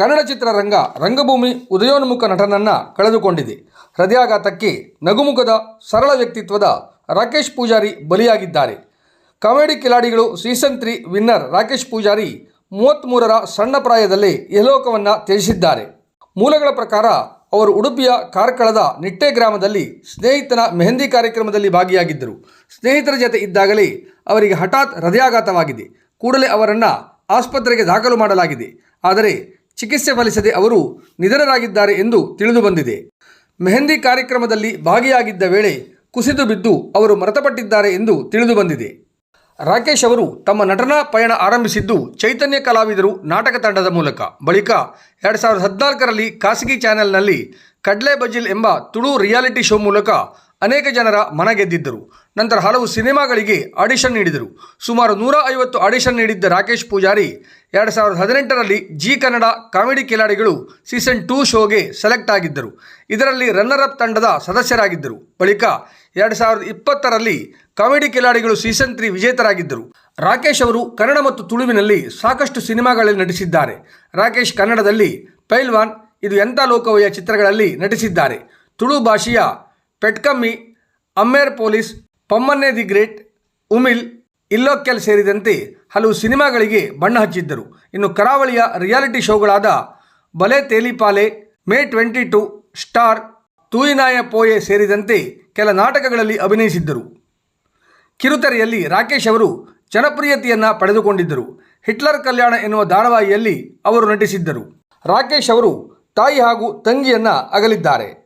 ಕನ್ನಡ ಚಿತ್ರರಂಗ ರಂಗಭೂಮಿ ಉದಯೋನ್ಮುಖ ನಟನನ್ನು ಕಳೆದುಕೊಂಡಿದೆ. ಹೃದಯಾಘಾತಕ್ಕೆ ನಗುಮುಖದ ಸರಳ ವ್ಯಕ್ತಿತ್ವದ ರಾಕೇಶ್ ಪೂಜಾರಿ ಬಲಿಯಾಗಿದ್ದಾರೆ. ಕಾಮಿಡಿ ಕಿಲಾಡಿಗಳು season three winner Rakesh Pujari ಮೂವತ್ತ್ಮೂರರ ಸಣ್ಣ ಪ್ರಾಯದಲ್ಲೇ ಯಲೋಕವನ್ನು ತ್ಯಜಿಸಿದ್ದಾರೆ. ಮೂಲಗಳ ಪ್ರಕಾರ ಅವರು ಉಡುಪಿಯ ಕಾರ್ಕಳದ ನಿಟ್ಟೆ ಗ್ರಾಮದಲ್ಲಿ ಸ್ನೇಹಿತನ ಮೆಹಂದಿ ಕಾರ್ಯಕ್ರಮದಲ್ಲಿ ಭಾಗಿಯಾಗಿದ್ದರು. ಸ್ನೇಹಿತರ ಜೊತೆ ಇದ್ದಾಗಲೇ ಅವರಿಗೆ ಹಠಾತ್ ಹೃದಯಾಘಾತವಾಗಿದೆ. ಕೂಡಲೇ ಅವರನ್ನು ಆಸ್ಪತ್ರೆಗೆ ದಾಖಲು ಮಾಡಲಾಗಿದೆ. ಆದರೆ ಚಿಕಿತ್ಸೆ ಫಲಿಸದೆ ಅವರು ನಿಧನರಾಗಿದ್ದಾರೆ ಎಂದು ತಿಳಿದು ಬಂದಿದೆ. ಮೆಹಂದಿ ಕಾರ್ಯಕ್ರಮದಲ್ಲಿ ಭಾಗಿಯಾಗಿದ್ದ ವೇಳೆ ಕುಸಿದು ಬಿದ್ದು ಅವರು ಮೃತಪಟ್ಟಿದ್ದಾರೆ ಎಂದು ತಿಳಿದು ಬಂದಿದೆ. ರಾಕೇಶ್ ಅವರು ತಮ್ಮ ನಟನಾ ಪಯಣ ಆರಂಭಿಸಿದ್ದು ಚೈತನ್ಯ ಕಲಾವಿದರು ನಾಟಕ ತಂಡದ ಮೂಲಕ. ಬಳಿಕ ಎರಡು ಸಾವಿರದ ಹದಿನಾಲ್ಕರಲ್ಲಿ ಖಾಸಗಿ ಚಾನೆಲ್ನಲ್ಲಿ ಕಡ್ಲೆ ಬಜಿಲ್ ಎಂಬ ತುಳು ರಿಯಾಲಿಟಿ ಶೋ ಮೂಲಕ ಅನೇಕ ಜನರ ಮನ ಗೆದ್ದಿದ್ದರು ನಂತರ ಹಲವು ಸಿನಿಮಾಗಳಿಗೆ ಆಡಿಷನ್ ನೀಡಿದರು. ಸುಮಾರು ನೂರ ಐವತ್ತು ಆಡಿಷನ್ ನೀಡಿದ್ದ ರಾಕೇಶ್ ಪೂಜಾರಿ ಎರಡು ಸಾವಿರದ ಹದಿನೆಂಟರಲ್ಲಿ ಜಿ ಕನ್ನಡ ಕಾಮಿಡಿ ಕಿಲಾಡಿಗಳು ಸೀಸನ್ ಟೂ ಶೋಗೆ ಸೆಲೆಕ್ಟ್ ಆಗಿದ್ದರು. ಇದರಲ್ಲಿ ರನ್ನರ್ ಅಪ್ ತಂಡದ ಸದಸ್ಯರಾಗಿದ್ದರು. ಬಳಿಕ ಎರಡು ಸಾವಿರದ ಇಪ್ಪತ್ತರಲ್ಲಿ ಕಾಮಿಡಿ ಕಿಲಾಡಿಗಳು ಸೀಸನ್ ತ್ರೀ ವಿಜೇತರಾಗಿದ್ದರು. ರಾಕೇಶ್ ಅವರು ಕನ್ನಡ ಮತ್ತು ತುಳುವಿನಲ್ಲಿ ಸಾಕಷ್ಟು ಸಿನಿಮಾಗಳಲ್ಲಿ ನಟಿಸಿದ್ದಾರೆ. ರಾಕೇಶ್ ಕನ್ನಡದಲ್ಲಿ ಪೈಲ್ವಾನ್, ಇದು ಎಂಥ ಲೋಕವಯ್ಯ ಚಿತ್ರಗಳಲ್ಲಿ ನಟಿಸಿದ್ದಾರೆ. ತುಳು ಭಾಷೆಯ Petkammi, Ammer police, Pammanne the great, Umil Illokkel ಸೇರಿದಂತೆ ಹಲವು ಸಿನಿಮಾಗಳಿಗೆ ಬಣ್ಣ ಹಚ್ಚಿದ್ದರು. ಇನ್ನು ಕರಾವಳಿಯ ರಿಯಾಲಿಟಿ ಶೋಗಳಾದ ಬಲೆ ತೇಲಿಪಾಲೆ, ಮೇ ಟ್ವೆಂಟಿ ಟು, ಸ್ಟಾರ್ ತೂಯಿನಾಯ ಪೋಯೆ ಸೇರಿದಂತೆ ಕೆಲ ನಾಟಕಗಳಲ್ಲಿ ಅಭಿನಯಿಸಿದ್ದರು. ಕಿರುತೆರೆಯಲ್ಲಿ ರಾಕೇಶ್ ಅವರು ಜನಪ್ರಿಯತೆಯನ್ನು ಪಡೆದುಕೊಂಡಿದ್ದರು. ಹಿಟ್ಲರ್ ಕಲ್ಯಾಣ ಎನ್ನುವ ಧಾರಾವಾಹಿಯಲ್ಲಿ ಅವರು ನಟಿಸಿದ್ದರು. ರಾಕೇಶ್ ಅವರು ತಾಯಿ ಹಾಗೂ ತಂಗಿಯನ್ನು ಅಗಲಿದ್ದಾರೆ.